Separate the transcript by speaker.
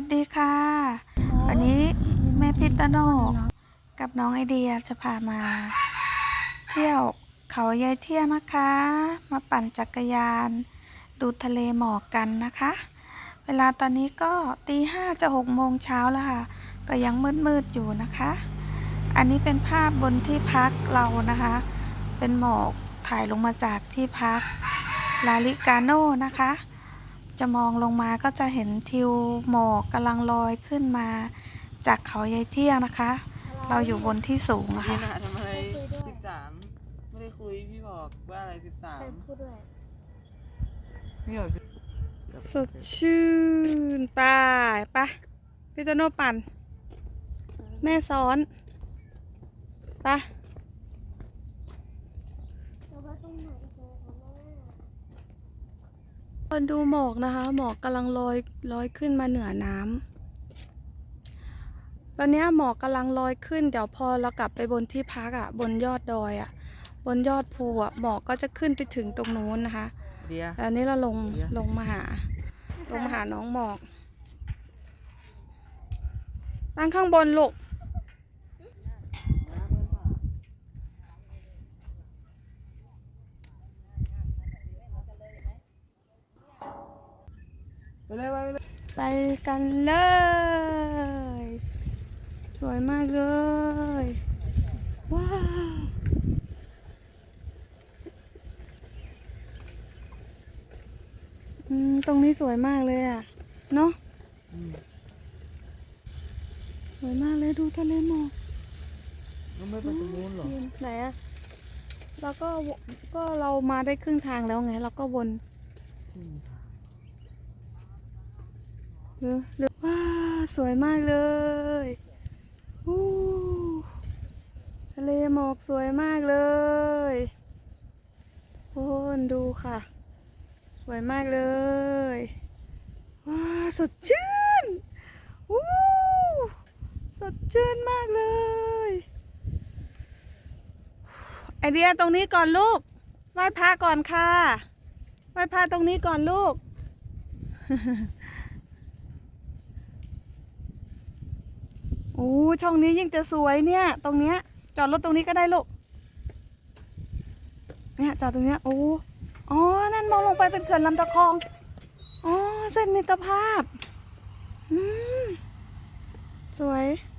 Speaker 1: วัสดีค่ะ วันนี้แม่พิตโนกกับน้องไอเดียจะพามา เที่ยวเขายายเที่ยงนะคะ มาปั่นจักรยาน ดูทะเลหมอกกันนะคะ เวลาตอนนี้ก็ตีห้าจะหกโมงเช้าแล้วค่ะ ก็ยังมืดๆอยู่นะคะ อันนี้เป็นภาพบนที่พักเรานะคะ เป็นหมอกถ่ายลงมาจากที่พักลาลิกาโนนะคะ จะมองลงมาก็จะเห็นทิวหมอกกำลังลอยขึ้นมา จากเขายายเที่ยงนะคะ เราอยู่บนที่สูงอะ
Speaker 2: พี่
Speaker 1: ค่ะ
Speaker 2: นาทำอะไรสิบสามไม่ได้คุยพี่บอกว่าอะไรสิบสาม
Speaker 3: พูดด้วย
Speaker 2: พี่บอก
Speaker 1: สดชื่นไปไปพี่โตโน่ปั่น แม่ซ้อนไป
Speaker 3: แต่ว่าตรงไหนโซ่ของแม่
Speaker 1: คนดูหมอกนะคะ หมอกกำลังลอยลอยขึ้นมาเหนือน้ำตอนเนี้ยหมอกกำลังลอยขึ้น เดี๋ยวพอเรากลับไปบนที่พักอะ่ะ บนยอดดอยอะ่ะ บนยอดภูอะ่ะหมอกก็จะขึ้นไปถึงตรงนู้นนะคะ
Speaker 2: เดีย
Speaker 1: อันนี้เราลง
Speaker 2: เดี๋ยว
Speaker 1: ลงมาหา ลงมาหาน้องหมอกตั้งข้างบนลูก
Speaker 2: ไปเลยไปเลย
Speaker 1: ไปกันเลย สวยมากเลย ว้าวอืมตรงนี้สวยมากเลยอะ เนาะ
Speaker 2: อืม
Speaker 1: สวยมากเลยดูทะเลหมอก
Speaker 2: มันไม่ไปตรงนู้นเหรอ
Speaker 1: ไหนอะแล้วก็วก็เรามาได้ครึ่งทางแล้วไงเราก็วนหรือ หรือว้าสวยมากเลยอู้ทะเลหมอกสวยมากเลยคนดูค่ะ สวยมากเลยว้าสดชื่นอู้สดชื่นมากเลยไอเดียตรงนี้ก่อนลูกไหว้พระก่อนค่ะไหว้พระตรงนี้ก่อนลูก โอ้ช่องนี้ยิ่งจะสวยเนี่ย ตรงเนี้ย จอดรถตรงนี้ก็ได้ลูกเนี่ยจอดตรงเนี้ยโอ้อ๋อนั่นมองลงไปเป็นเขื่อนลำตะคองอ๋อเส้นมิตรภาพ อืม สวยโอ้สวย